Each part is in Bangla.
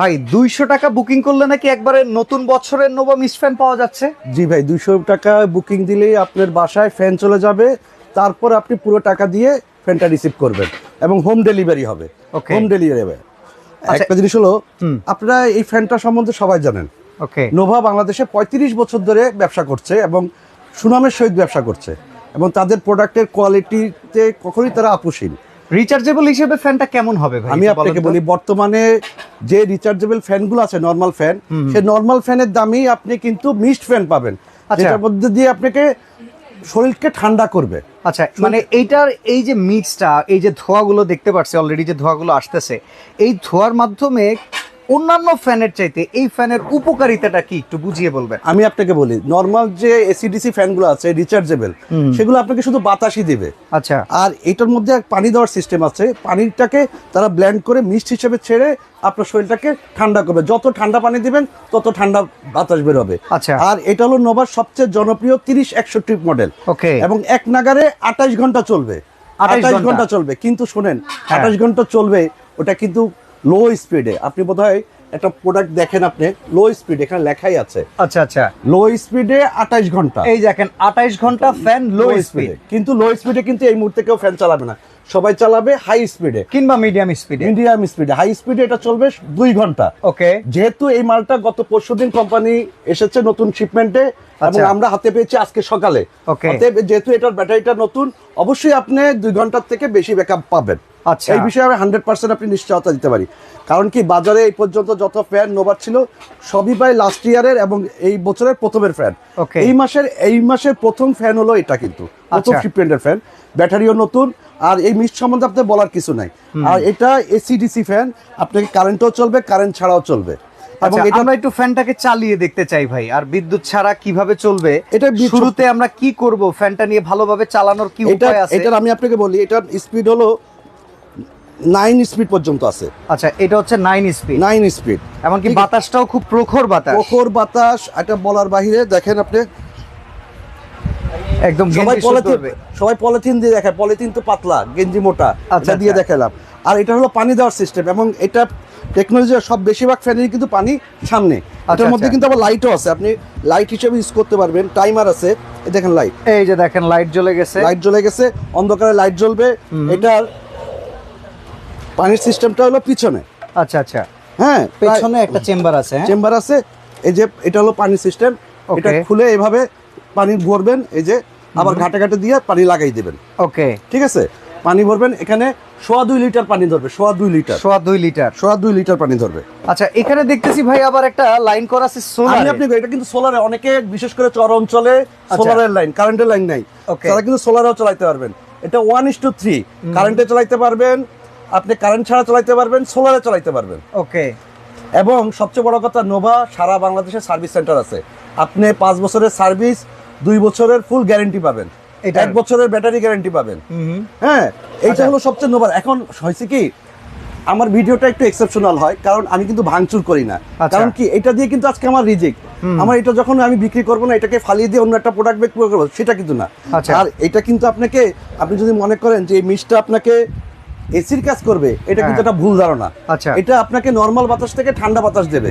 ভাই দুইশো টাকা বুকিং করলে নাকি একবারে নতুন বছরের নোভা মিস ফ্যান পাওয়া যাচ্ছে? জি ভাই দুইশো টাকা বুকিং দিলেই আপনার বাসায় ফ্যান চলে যাবে। তারপর আপনি পুরো টাকা দিয়ে ফ্যানটা রিসিভ করবেন এবং হোম ডেলিভারি হবে. হোম ডেলিভারি হবে। আচ্ছা। একটা জিনিস হলো। আপনারা এই ফ্যানটা সম্বন্ধে সবাই জানেন। ওকে নোভা বাংলাদেশে পঁয়ত্রিশ বছর ধরে ব্যবসা করছে এবং সুনামের সহিত ব্যবসা করছে। এবং তাদের প্রোডাক্টের কোয়ালিটিতে কখনোই তারা আপুসীন রিচার্জেবল হিসেবে ফ্যানটা কেমন হবে ভাই? আমি আপনাকে বলি বর্তমানে যে রিচার্জেবল ফ্যানগুলো আছে নর্মাল ফ্যান সেই নর্মাল ফ্যানের দামই আপনি কিন্তু মিস্ট ফ্যান পাবেন। আচ্ছা। যেটার মধ্যে দিয়ে আপনাকে শরীরকে ঠান্ডা করবে। আচ্ছা মানে এইটার এই যে মিক্সটা এই যে ধোয়াগুলো দেখতে পাচ্ছি অলরেডি যে ধোয়াগুলো আসতেছে এই ধোয়ার মাধ্যমে অন্যান্য ফ্যানের চাইতে এই ফ্যানের উপকারিতাটা কি একটু বুঝিয়ে বলবেন? আমি আপনাকে বলি নর্মাল যে এসিডিসি ফ্যানগুলো আছে রিচার্জেবল সেগুলো আপনাকে শুধু বাতাসই দিবে। আচ্ছা। আর এটার মধ্যে এক পানি দেওয়ার সিস্টেম আছে পানিটাকে তারা ব্ল্যান্ড করে মিস্ট হিসেবে ছেড়ে আপনার শরীরটাকে ঠান্ডা করবে। যত ঠান্ডা পানি দিবেন তত ঠান্ডা বাতাস বের হবে। আচ্ছা। আর এটা হলো নোভার সবচেয়ে জনপ্রিয় তিরিশ একষট্টি মডেল ওকে। এবং এক নাগারে আঠাশ ঘণ্টা চলবে। 28 আঠাশ ঘণ্টা। ঘণ্টা চলবে। কিন্তু শোনেন হ্যাঁ। আঠাশ ঘণ্টা চলবে ওটা কিন্তু লো স্পিডে আপনি বোধহয় একটা প্রোডাক্ট দেখেন আপনি লো স্পিড এখানে লেখাই আছে। আচ্ছা আচ্ছা। লো স্পিডে আঠাশ ঘণ্টা। এই দেখেন আঠাইশ ঘণ্টা ফ্যান লো স্পিডে কিন্তু লো স্পিডে কিন্তু এই মুহূর্তে কেউ ফ্যান চালাবে না। সবাই চালাবে হাই স্পিডে কিংবা মিডিয়াম স্পিডে মিডিয়াম স্পিডে হাই স্পিডে এটা চলবে দুই ঘণ্টা। ওকে। যেহেতু এই মালটা গত পরশুদিন কোম্পানি এসেছে নতুন শিপমেন্টে এবং আচ্ছা। আমরা হাতে পেয়েছি আজকে সকালে। যেহেতু এটার ব্যাটারিটা নতুন অবশ্যই আপনি দুই ঘণ্টার থেকে বেশি ব্যাকআপ পাবেন। আচ্ছা। এই বিষয়ে আমি হান্ড্রেড পার্সেন্ট আপনি নিশ্চয়তা দিতে পারি। কারণ কি বাজারে এই পর্যন্ত যত ফ্যান নোভার ছিল সবই প্রায় লাস্ট ইয়ারের এবং এই বছরের প্রথমের ফ্যান এই মাসের এই মাসের প্রথম ফ্যান হলো এটা কিন্তু প্রথম আচ্ছা। শিপমেন্টের ফ্যান ব্যাটারিও নতুন আর এই মিস্ট সম্বন্ধে আপনার বলার কিছু নাই। আর এটা এসিডিসি ফ্যান আপনাকে কারেন্টও চলবে কারেন্ট ছাড়াও চলবে। এবং আচ্ছা, এটা আমরা একটু ফ্যানটাকে চালিয়ে দেখতে চাই ভাই আর বিদ্যুৎ ছাড়া কীভাবে চলবে? এটা শুরুতে আমরা কি করব? ফ্যানটা নিয়ে ভালোভাবে চালানোর কি এটা উপায় আছে? এটার আমি আপনাকে বলি এটার স্পিড হলো নাইন স্পিড পর্যন্ত আছে। আচ্ছা এটা হচ্ছে নাইন স্পিড। Nine speed. এমনকি বাতাসটাও খুব প্রখর বাতাস। প্রখর বাতাস এটা বলার বাহিরে দেখেন আপনি। একদম সবাই পলিথিন সবাই পলিথিন দিয়ে দেখে পলিথিন তো পাতলা গেঞ্জি মোটা আচ্ছা, দিয়ে আচ্ছা। দেখালাম। আর এটা হলো পানি দেওয়ার সিস্টেম এবং এটা টেকনোলজি সব বেশিরভাগ ফ্যানেরই কিন্তু পানি সামনে। আচ্ছা, এটার মধ্যে আচ্ছা। কিন্তু আবার লাইটও আছে আপনি লাইট হিসেবে ইউজ করতে পারবেন। টাইমার আছে দেখেন লাইট এই যে দেখেন লাইট জ্বলে গেছে। লাইট জ্বলে গেছে অন্ধকারে লাইট জ্বলবে। এটার পানির সিস্টেমটা হলো পিছনে। আচ্ছা আচ্ছা। হ্যাঁ পেছনে একটা চেম্বার আছে হ্যাঁ? চেম্বার আছে। এই যে এটা হলো পানির সিস্টেম। এটা খুলে এভাবে পানি ভরবেন এই যে আবার ঘাটে ঘাটে দিয়ে পানি লাগাই দেবেন। ওকে ঠিক আছে? পানি ভরবেন এখানে সোয়া দুই লিটার পানি ধরবে সোয়া দুই লিটার। সোয়া দুই লিটার। সোয়া দুই লিটার পানি ধরবে। আচ্ছা এখানে দেখতেছি ভাই আবার একটা লাইন করা আছে সোলার। আপনি এটা কিন্তু সোলারে অনেকে বিশেষ করে চর অঞ্চলে আচ্ছা। সোলারের লাইন কারেন্টের লাইন নাই. তারা কিন্তু সোলারেও চালাতে পারবেন। এটা ওয়ান ইস টু থ্রি কারেন্টে চালাইতে পারবেন আপনি কারেন্ট ছাড়া চালাইতে পারবেন সোলারে চালাইতে পারবেন। ওকে এবং সবচেয়ে বড় কথা নোভা সারা বাংলাদেশে সার্ভিস সেন্টার আছে। আপনি পাঁচ বছরের সার্ভিস দুই বছরের ফুল গ্যারেন্টি পাবেন? এক বছরের ব্যাটারি গ্যারেন্টি পাবেন। হ্যাঁ এইটা আচ্ছা। হলো সবচেয়ে নোভার এখন হয়েছে কি আমার ভিডিওটা একটু এক্সেপশনাল হয় কারণ আমি কিন্তু ভাঙচুর করি না। আচ্ছা। কারণ কি এটা দিয়ে কিন্তু আজকে আমার রিজিক। আমার এটা যখন আমি বিক্রি করব না এটাকে ফালিয়ে দিয়ে অন্য একটা প্রোডাক্ট বিক্রি করব সেটা কিন্তু না। আচ্ছা। আর এটা কিন্তু আপনাকে আপনি যদি মনে করেন যে এই মিষ্টা আপনাকে এসির কাজ করবে এটা কিন্তু হ্যাঁ। একটা ভুল ধারণা। আচ্ছা। এটা আপনাকে নর্মাল বাতাস থেকে ঠান্ডা বাতাস দেবে।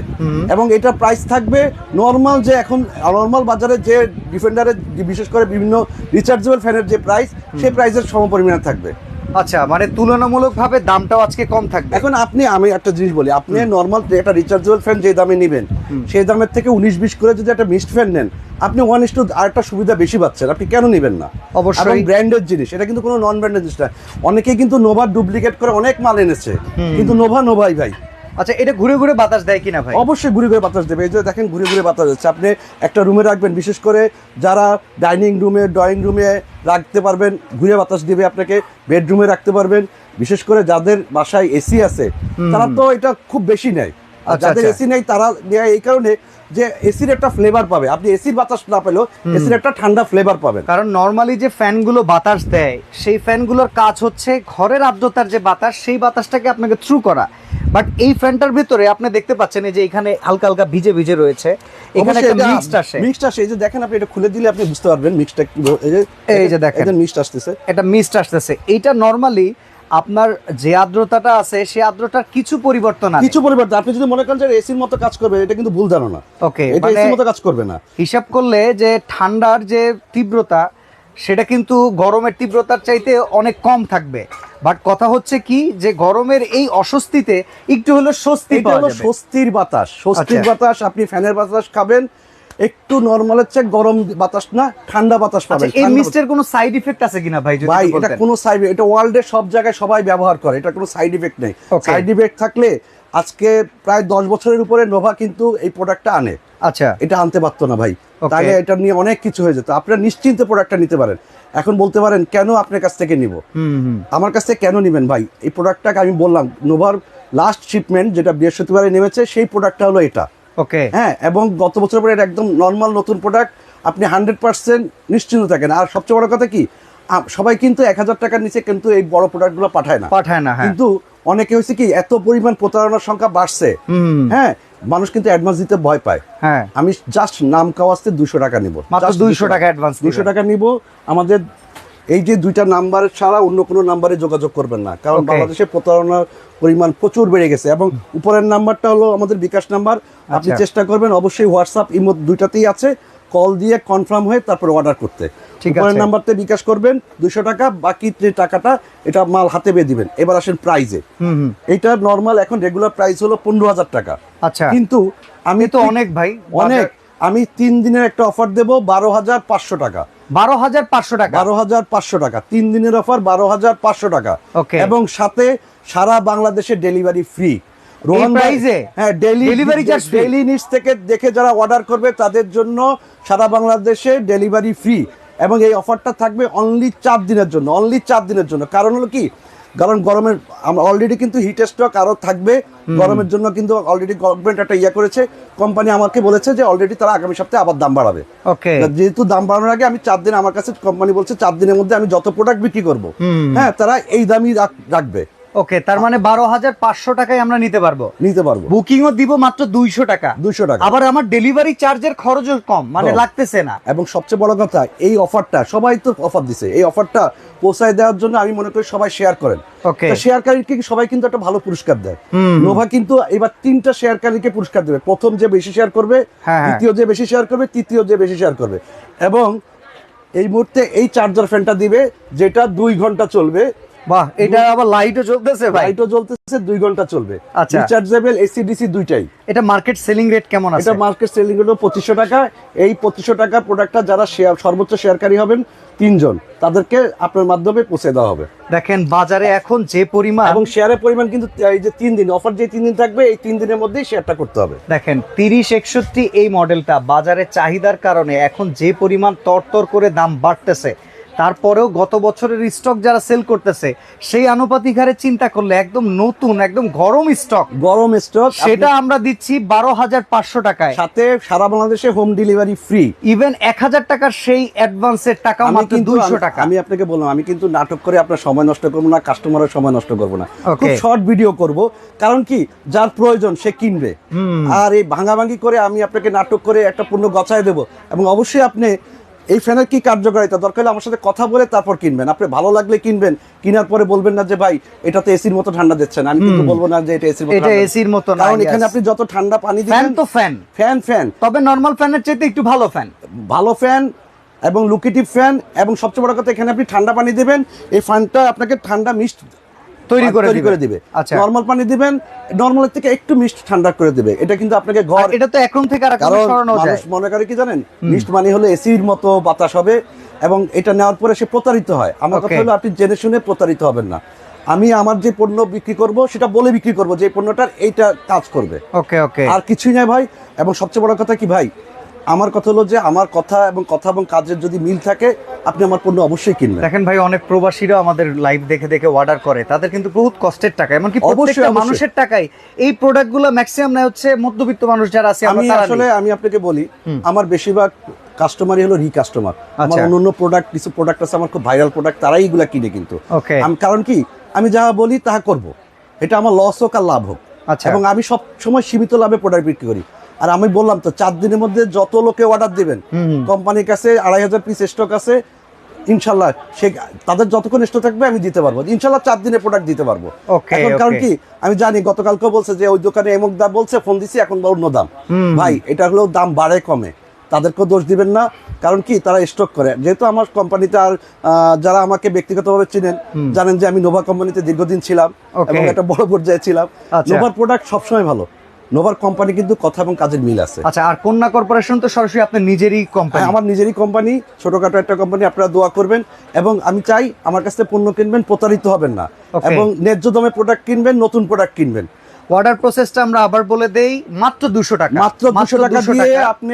এবং এটা প্রাইস থাকবে নর্মাল যে এখন নর্মাল বাজারে যে ডিফেন্ডারের বিশেষ করে বিভিন্ন রিচার্জেবল ফ্যানের যে প্রাইস সেই প্রাইসের সমপরিমাণে থাকবে। আচ্ছা মানে তুলনামূলকভাবে দামটাও আজকে কম থাকবে। এখন আপনি আমি একটা জিনিস বলি আপনি নর্মাল একটা রিচার্জেবল ফ্যান যে দামে নেবেন সেই দামের থেকে উনিশ বিশ করে যদি একটা মিস্ট ফ্যান নেন আপনি ওয়ান ইস টু আরেকটা সুবিধা বেশি পাচ্ছেন আপনি কেন নেবেন না? অবশ্যই। ব্র্যান্ডেড ব্র্যান্ডের জিনিস এটা কিন্তু কোনো নন ব্র্যান্ডের জিনিস না। অনেকেই কিন্তু নোভা ডুপ্লিকেট করে অনেক মাল এনেছে। কিন্তু নোভা নোভাই ভাই আচ্ছা এটা ঘুরে ঘুরে বাতাস দেয় কিনা ভাই? অবশ্যই ঘুরে ঘুরে বাতাস দেবে। এই যে দেখেন ঘুরে ঘুরে বাতাস যাচ্ছে আপনি একটা রুমে রাখবেন বিশেষ করে যারা ডাইনিং রুমে ড্রয়িং রুমে রাখতে পারবেন ঘুরে বাতাস দিবে আপনাকে। বেডরুমে রাখতে পারবেন। বিশেষ করে যাদের বাসায় এসি আছে তারা তো এটা খুব বেশি নেয়। আর আচ্ছা, যাদের আচ্ছা। এসি নেই তারা নেয় এই কারণে। যে এসির একটা ফ্লেভার পাবে। আপনি এসির বাতাস না পেলেও এসির একটা ঠান্ডা ফ্লেভার পাবেন। কারণ নর্মালি যে ফ্যানগুলো বাতাস দেয় সেই ফ্যানগুলোর কাজ হচ্ছে ঘরের আর্দ্রতার যে বাতাস সেই বাতাসটাকে আপনাকে থ্রু করা। বাট এই ফ্যানটার ভিতরে আপনি দেখতে পাচ্ছেন এই যে এখানে হালকা হালকা ভিজে ভিজে রয়েছে। এখানে একটা মিক্সড আসে। মিক্সড আসে। এই যে দেখেন আপনি এটা খুলে দিলে আপনি বুঝতে পারবেন মিক্সটা এই যে এই যে দেখেন। এটা মিক্সড আসতেছে। এটা মিস্ট আসতেছে। এটা নর্মালি আপনার যে আর্দ্রতাটা আছে সেই আর্দ্রতার কিছু পরিবর্তন আছে কিছু পরিবর্তন। আপনি যদি মনে করেন যে এসির মতো কাজ করবে এটা কিন্তু ভুল ধারণা। ওকে এটা মানে এসির মতো কাজ করবে না। হিসাব করলে যে ঠান্ডার যে তীব্রতা সেটা কিন্তু গরমের তীব্রতার চাইতে অনেক কম থাকবে। বাট কথা হচ্ছে কি যে গরমের এই অস্বস্তিতে একটু হলো স্বস্তি এটা হলো স্বস্তির বাতাস। স্বস্তির আচ্ছা। বাতাস আপনি ফ্যানের বাতাস খাবেন একটু নর্মালের চেয়ে গরম বাতাস না ঠান্ডা বাতাস আচ্ছা পাবেন এই মিস্টের কোনো সাইড ইফেক্ট আছে কিনা ভাই ভাই এটা কোনো সাইড এটা ওয়ার্ল্ডের সব জায়গায় সবাই ব্যবহার করে এটা কোনো সাইড ইফেক্ট নেই। সাইড ইফেক্ট থাকলে আজকে প্রায় দশ বছরের উপরে নোভা কিন্তু এই প্রোডাক্টটা আনে। আচ্ছা। এটা আনতে পারতো না ভাই. তাহলে এটা নিয়ে অনেক কিছু হয়ে যেত। আপনারা নিশ্চিন্তে প্রোডাক্টটা নিতে পারেন। এখন বলতে পারেন কেন আপনার কাছ থেকে নিব? আমার কাছ থেকে কেন নেবেন ভাই? এই প্রোডাক্টটাকে আমি বললাম নোভার লাস্ট শিপমেন্ট যেটা বৃহস্পতিবারে নেমেছে সেই প্রোডাক্টটা হলো এটা। ওকে হ্যাঁ এবং গত বছর পরে এটা একদম নর্মাল নতুন প্রোডাক্ট আপনি হান্ড্রেড পার্সেন্ট নিশ্চিন্ত থাকেন। আর সবচেয়ে বড় কথা কি সবাই কিন্তু এক হাজার টাকার নিচে কিন্তু এই বড় প্রোডাক্টগুলো পাঠায় না। পাঠায় না হ্যাঁ। কিন্তু অনেকে হয়েছে কি এত পরিমাণ প্রতারণার সংখ্যা বাড়ছে। হ্যাঁ মানুষ কিন্তু অ্যাডভান্স দিতে ভয় পায়। হ্যাঁ। আমি জাস্ট নাম কাওয়াজতে দুশো টাকা নিব। 200 টাকা advance দুশো টাকা নিব আমাদের এই যে দুইটা নাম্বার ছাড়া অন্য কোনো নাম্বারে যোগাযোগ করবেন না। কারণ. বাংলাদেশে প্রতারণার পরিমাণ প্রচুর বেড়ে গেছে এবং উপরের নাম্বারটা হলো আমাদের বিকাশ নাম্বার। আপনি আচ্ছা। চেষ্টা করবেন অবশ্যই হোয়াটসঅ্যাপ ইমো দুইটাতেই আছে। কল দিয়ে কনফার্ম হয়ে তারপর অর্ডার করতে। ঠিক উপরের। নাম্বারতে বিকাশ করবেন দুশো টাকা বাকি যে টাকাটা এটা মাল হাতে পেয়ে দিবেন। এবার আসেন প্রাইজে এটা নর্মাল এখন রেগুলার প্রাইস হলো পনেরো হাজার টাকা। আচ্ছা। কিন্তু আমি তো অনেক ভাই। অনেক। আমি তিন দিনের একটা অফার দেবো বারো হাজার পাঁচশো টাকা। বারো হাজার পাঁচশো টাকা। বারো হাজার পাঁচশো টাকা। তিন দিনের অফার বারো হাজার পাঁচশো টাকা. এবং সাথে সারা বাংলাদেশে ডেলিভারি ফ্রি? হ্যাঁ ডেলি Delivery charge free? ডেলি নিচ থেকে দেখে যারা অর্ডার করবে তাদের জন্য সারা বাংলাদেশে ডেলিভারি ফ্রি এবং এই অফারটা থাকবে অনলি চার দিনের জন্য অনলি চার দিনের জন্য। কারণ হলো কি? কারণ গরমের আমরা অলরেডি কিন্তু হিটের স্টক আরও থাকবে। গরমের জন্য কিন্তু অলরেডি গভর্নমেন্ট একটা ইয়ে করেছে। কোম্পানি আমাকে বলেছে যে অলরেডি তারা আগামী সপ্তাহে আবার দাম বাড়াবে। ওকে যেহেতু দাম বাড়ানোর আগে আমি চার দিন আমার কাছে কোম্পানি বলছে চার দিনের মধ্যে আমি যত প্রোডাক্ট বিক্রি করব। হ্যাঁ তারা এই দামই রাখবে। ওকে তার মানে বারো হাজার পাঁচশো টাকায় আমরা নিতে পারব। নিতে পারব। বুকিংও দিব মাত্র দুইশো টাকা। দুশো টাকা। আবার আমার ডেলিভারি চার্জের খরচও কম মানে লাগতেছে না। এবং সবচেয়ে বড় কথা এই অফারটা সবাই তো অফার দিছে। এই অফারটা পৌঁছায় দেওয়ার জন্য আমি মনে করি সবাই শেয়ার করেন. শেয়ারকারীকে সবাই কিন্তু একটা ভালো পুরস্কার দেয়। নোভা কিন্তু এবার তিনটা শেয়ারকারীকে পুরস্কার দেবে। প্রথম যে বেশি শেয়ার করবে হ্যাঁ, হ্যাঁ। দ্বিতীয় যে বেশি শেয়ার করবে তৃতীয় যে বেশি শেয়ার করবে। এবং এই মুহূর্তে এই চার্জার ফ্যানটা দিবে যেটা দুই ঘণ্টা চলবে। বাহ এটা আবার লাইটও চলতেছে ভাই। লাইটও জ্বলতেছে দুই ঘণ্টা চলবে। আচ্ছা। রিচার্জেবল এসি ডিসি দুইটাই। এটা মার্কেট সেলিং রেট কেমন আছে? এটা মার্কেট সেলিং হলো পঁচিশশো টাকা। এই পঁচিশশো টাকার প্রোডাক্টটা যারা শেয়ার সর্বোচ্চ শেয়ারকারী হবেন তিনজন। তাদেরকে আপনার মাধ্যমে পৌঁছে দেওয়া হবে। দেখেন বাজারে এখন যে পরিমাণ এবং শেয়ারের পরিমাণ কিন্তু এই যে তিন দিন অফার যে তিন দিন থাকবে এই তিন দিনের মধ্যেই শেয়ারটা করতে হবে। দেখেন তিরিশ একষট্টি এই মডেলটা বাজারে চাহিদার কারণে এখন যে পরিমাণ তরতর করে দাম বাড়তেছে তারপরেও গত বছরের স্টক যারা সেল করতেছে সেই আনুপাতিক হারে চিন্তা করলে একদম নতুন একদম গরম স্টক গরম স্টক সেটা আমরা দিচ্ছি বারো হাজার পাঁচশো টাকায়। সাথে সারা বাংলাদেশে হোম ডেলিভারি ফ্রি ইভেন এক হাজার টাকার সেই অ্যাডভান্সের টাকা মাত্র কিন্তু দুইশো টাকা। আমি আপনাকে বললাম আমি কিন্তু নাটক করে আপনার সময় নষ্ট করব না কাস্টমারের সময় নষ্ট করব না। খুব শর্ট ভিডিও করব কারণ কি? যার প্রয়োজন সে কিনবে। আর এই ভাঙাভাঙি করে আমি আপনাকে নাটক করে একটা পণ্য গছায় দেবো। এবং অবশ্যই আপনি এই ফ্যানের কি কার্যকারিতা? দরকার হলে আমার সাথে কথা বলে তারপর কিনবেন। আপনি ভালো লাগলে কিনবেন। কেনার পরে বলবেন না যে ভাই এটা তো এসির মতো ঠান্ডা দিচ্ছে না আমি কিন্তু বলব না যে এটা এসির মতো এটা এসির মতো না, কারণ এখানে আপনি যত ঠান্ডা পানি ফ্যান তো ফ্যান। Fan fan. তবে নর্মাল ফ্যানের চাইতে একটু ভালো ফ্যান। ভালো ফ্যান এবং লুকেটিভ ফ্যান এবং সবচেয়ে বড় কথা এখানে আপনি ঠান্ডা পানি দেবেন। এই ফ্যানটা আপনাকে ঠান্ডা মিস্ট তৈরি করে তৈরি করে দিবে। আচ্ছা। নর্মাল পানি দিবেন নর্মালের থেকে একটু ঠান্ডা করে দিবে। এটা কিন্তু আপনাকে ঘর এটা তো থেকে আর কারণ সরানো যায়। মানুষ মনে করে কি জানেন? মানে হলো এসির মতো বাতাস হবে এবং এটা নেওয়ার পরে সে প্রতারিত হয়। আমার কথা হলো আপনি জেনে শুনে প্রতারিত হবেন না। আমি আমার যে পণ্য বিক্রি করব সেটা বলে বিক্রি করব যে পণ্যটার এইটা কাজ করবে। ওকে ওকে আর কিছুই নাই ভাই। এবং সবচেয়ে বড় কথা কি ভাই? আমার কথা হলো যে আমার কথা এবং কথা এবং কাজের যদি মিল থাকে আপনি আমার পণ্য অবশ্যই কিনবেন। দেখেন ভাই অনেক প্রবাসীরা আমাদের লাইভ দেখে দেখে অর্ডার করে। তাদের কিন্তু বহুত কষ্টের টাকা এমনকি প্রত্যেকটা মানুষের টাকাই। এই প্রোডাক্টগুলো ম্যাক্সিমাম নেয় হচ্ছে মধ্যবিত্ত মানুষ যারা আছে আমি আসলে আমি আপনাকে বলি আমার বেশিরভাগ কাস্টমারই হলো রি কাস্টমার আমার আচ্ছা। অন্য অন্য প্রোডাক্ট কিছু প্রোডাক্ট আছে আমার খুব ভাইরাল প্রোডাক্ট তারাই এগুলা কিনে কিন্তু। আমি কারণ কি? আমি যা বলি তাহা করব। এটা আমার লস হোক আর লাভ হোক। আচ্ছা। এবং আমি সব সময় সীমিত লাভে প্রোডাক্ট বিক্রি করি। আর আমি বললাম তো চার দিনের মধ্যে যত লোকে অর্ডার দিবেন কোম্পানির কাছে আড়াই হাজার পিস স্টক আছে ইনশাল্লাহ সে তাদের যতক্ষণ স্টক থাকবে আমি দিতে পারব। ইনশাল্লাহ চার দিনে প্রোডাক্ট দিতে পারব। এখন কারণ কি আমি জানি গতকালকে বলছে যে ওই দোকানে এমক দাম বলছে ফোন দিছি এখন বা অন্য দাম। ভাই এটা হলো দাম বাড়ে কমে। তাদেরকেও দোষ দিবেন না কারণ কি তারা স্টক করে। যেহেতু আমার কোম্পানিতে আর যারা আমাকে ব্যক্তিগতভাবে চিনেন জানেন যে আমি নোভা কোম্পানিতে দীর্ঘদিন ছিলাম. এবং একটা বড় পর্যায়ে ছিলাম। আচ্ছা। নোভার প্রোডাক্ট সবসময় ভালো। নোভার কোম্পানি কিন্তু কথা এবং কাজের মিল আছে। আচ্ছা আর কন্যা কর্পোরেশন তো সরাসরি আপনার নিজেরই কোম্পানি? হ্যাঁ, আমার নিজেরই কোম্পানি ছোটখাটো একটা কোম্পানি আপনারা দোয়া করবেন। এবং আমি চাই আমার কাছে পণ্য কিনবেন প্রতারিত হবেন না। এবং ন্যায্য দামে প্রোডাক্ট কিনবেন নতুন প্রোডাক্ট কিনবেন। অর্ডার প্রসেসটা আমরা আবার বলে দেই মাত্র দুশো টাকা। মাত্র দুশো টাকা 200 দিয়ে আপনি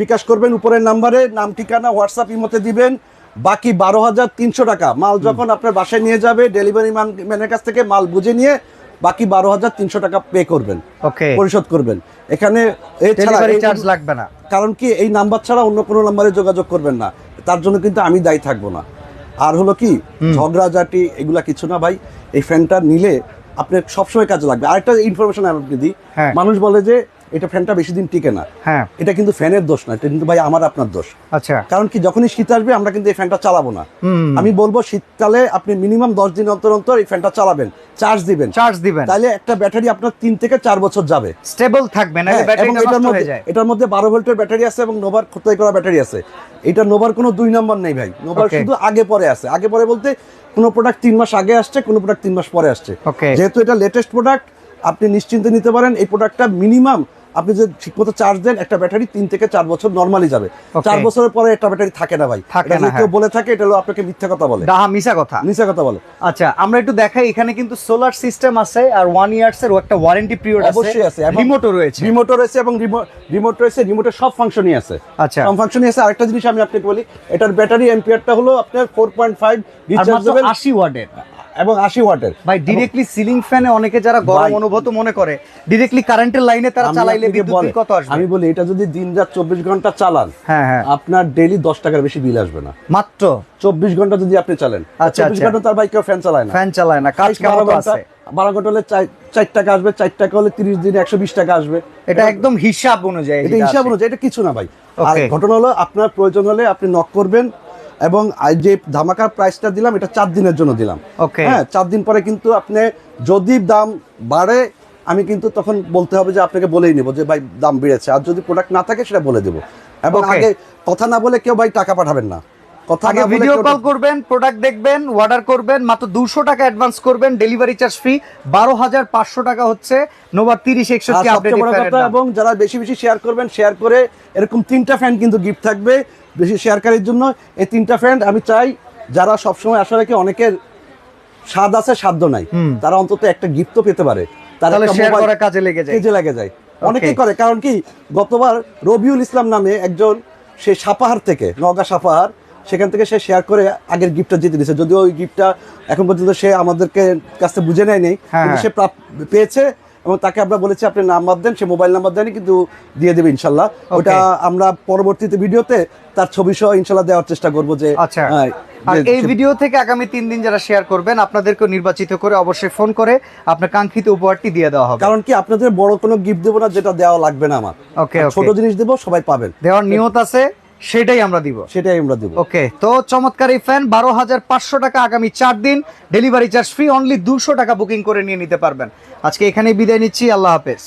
বিকাশ করবেন উপরের নাম্বারে নাম ঠিকানা হোয়াটসঅ্যাপ ইমোতে দিবেন। বাকি বারো হাজার তিনশো টাকা। মাল যখন আপনার বাসায় নিয়ে যাবে ডেলিভারি ম্যানের কাছ থেকে মাল বুঝে নিয়ে বাকি বারো হাজার তিনশো টাকা পে করবেন পরিশোধ করবেন। এখানে এছাড়া এই- চার্জ লাগবে না। কারণ কি এই নাম্বার ছাড়া অন্য কোনো নাম্বারে যোগাযোগ করবেন না। তার জন্য কিন্তু আমি দায়ী থাকব না। আর হলো কি ঝগড়াঝাটি এগুলা কিছু না ভাই। এই ফ্যানটা নিলে আপনার সবসময় কাজে লাগবে। আরেকটা ইনফরমেশন আমি আপনাকে দিই। হ্যাঁ। মানুষ বলে যে এটা ফ্যানটা বেশি দিন টিকে না। হ্যাঁ। এটা কিন্তু ফ্যানের দোষ না এটা কিন্তু ভাই আমার আপনার দোষ। আচ্ছা। কারণ কি যখনই শীত আসবে আমরা কিন্তু এই ফ্যানটা চালাবো না। আমি বলব শীতকালে আপনি মিনিমাম দশ দিন অন্তর অন্তর এই ফ্যানটা চালাবেন চার্জ দিবেন। চার্জ দিবেন। তাহলে একটা ব্যাটারি আপনার তিন থেকে চার বছর যাবে। স্টেবল থাকবে না হ্যাঁ, এবং এটার মধ্যে এটার মধ্যে বারো ভোল্টের ব্যাটারি আছে এবং নোভার খোদাই করা ব্যাটারি আছে। এটা নোভার কোনো দুই নম্বর নেই ভাই। নোভার শুধু আগে পরে আছে। আগে পরে বলতে কোনো প্রোডাক্ট তিন মাস আগে আসছে কোনো প্রোডাক্ট তিন মাস পরে আসছে। যেহেতু এটা লেটেস্ট প্রোডাক্ট আপনি নিশ্চিন্তে নিতে পারেন এই প্রোডাক্টটা মিনিমাম আপনি যদি ঠিকমতো চার্জ দেন একটা ব্যাটারি তিন থেকে চার বছর নর্মালি যাবে। চার বছরের পরে একটা ব্যাটারি থাকে না ভাই। কেউ হ্যাঁ। বলে থাকে এটা হলো আপনাকে মিথ্যা কথা বলে। মিশা কথা। মিশা কথা বলে। আচ্ছা আমরা একটু দেখাই এখানে কিন্তু সোলার সিস্টেম আছে আর ওয়ান ইয়ার্স এর একটা ওয়ারেন্টি পিরিয়ড অবশ্যই আছে। রিমোটও রয়েছে। রিমোটও রয়েছে এবং রিমোট রয়েছে রিমোটের সব ফাংশনই আছে। আচ্ছা। সব ফাংশনই আছে। আরেকটা জিনিস আমি আপনাকে বলি এটার ব্যাটারি এম্পিয়ারটা হলো আপনার ফোর পয়েন্ট ফাইভ রিচার্জেবল আশি ওয়াটের। এবং আশি ওয়াটের। ভাই ডিরেক্টলি সিলিং ফ্যানে অনেকে যারা গরম অনুভূত মনে করে ডিরেক্টলি কারেন্টের লাইনে তারা চালাইলে বিদ্যুৎ বিল কত আসবে? আমি বলি এটা যদি দিন রাত চব্বিশ ঘণ্টা চালান হ্যাঁ হ্যাঁ। আপনার ডেইলি দশ টাকার বেশি বিল আসবে না। মাত্র? চব্বিশ ঘণ্টা যদি আপনি চালেন আচ্ছা, চব্বিশ আচ্ছা। ঘণ্টা তার বাইক কেউ ফ্যান চালায় না। ফ্যান চালায় না কাজ বারো ঘণ্টা আছে? বারো ঘণ্টা হলে চার চার টাকা আসবে চার টাকা হলে তিরিশ দিনে একশো বিশ টাকা আসবে। এটা একদম হিসাব অনুযায়ী এটা হিসাব অনুযায়ী এটা কিছু না ভাই। আর ঘটনা হলো আপনার প্রয়োজন হলে আপনি নক করবেন এবং যে ধামাকার প্রাইসটা দিলাম এটা চার দিনের জন্য দিলাম. হ্যাঁ চার দিন পরে কিন্তু আপনি যদি দাম বাড়ে আমি কিন্তু তখন বলতে হবে যে আপনাকে বলেই নেব যে ভাই দাম বেড়েছে। আর যদি প্রোডাক্ট না থাকে সেটা বলে দেবো। এবং আগে কথা না বলে কেউ ভাই টাকা পাঠাবেন না। কথা আগে ভিডিও কল করবেন প্রোডাক্ট দেখবেন অর্ডার করবেন মাত্র দুশো টাকা অ্যাডভান্স করবেন ডেলিভারি চার্জ ফ্রি বারো হাজার পাঁচশো টাকা হচ্ছে নোভা তিরিশ একষট্টি এবং যারা বেশি বেশি শেয়ার করবেন শেয়ার করে এরকম তিনটা ফ্যান কিন্তু গিফট থাকবে। বেশি শেয়ারকারীর জন্য এই তিনটা ফ্যান আমি চাই যারা সবসময় আশা রাখে অনেকের স্বাদ আছে সাধ্য নাই। তারা অন্তত একটা গিফট তো পেতে পারে। তাহলে শেয়ার করা কাজে লেগে যায়। কাজে লাগে যায়। অনেকেই করে কারণ কি গতবার রবিউল ইসলাম নামে একজন সে সাপাহার থেকে নগা সাপাহার সেখান থেকে সে শেয়ার করে আগের গিফটটা জিতে দিয়েছে যদিও ওই গিফটটা এখন পর্যন্ত সে আমাদেরকে কাছে বুঝে নেয়নি হ্যাঁ, হ্যাঁ। সে পেয়েছে। এবং তাকে আমরা বলেছি আপনি নাম্বার দেন সে মোবাইল নাম্বার দেয়নি কিন্তু দিয়ে দেবে ইনশাল্লাহ। ওটা আমরা পরবর্তীতে ভিডিওতে তার ছবি সহ ইনশাল্লাহ দেওয়ার চেষ্টা করব যে আচ্ছা। হ্যাঁ, আর এই ভিডিও থেকে আগামী তিন দিন যারা শেয়ার করবেন আপনাদেরকে নির্বাচিত করে অবশ্যই ফোন করে আপনার কাঙ্ক্ষিত উপহারটি দিয়ে দেওয়া হবে। কারণ কি আপনাদের বড় কোনো গিফট দেবো না যেটা দেওয়া লাগবে না আমার। ওকে ছোট জিনিস দেবো সবাই পাবেন। দেওয়ার নিয়ত আছে সেটাই আমরা দিব। সেটাই আমরা দিব। ওকে তো চমৎকার এই ফ্যান বারো হাজার পাঁচশো টাকা আগামী চার দিন ডেলিভারি চার্জ ফ্রি অনলি দুশো টাকা বুকিং করে নিয়ে নিতে পারবেন। আজকে এখানেই বিদায় নিচ্ছি আল্লাহ হাফেজ।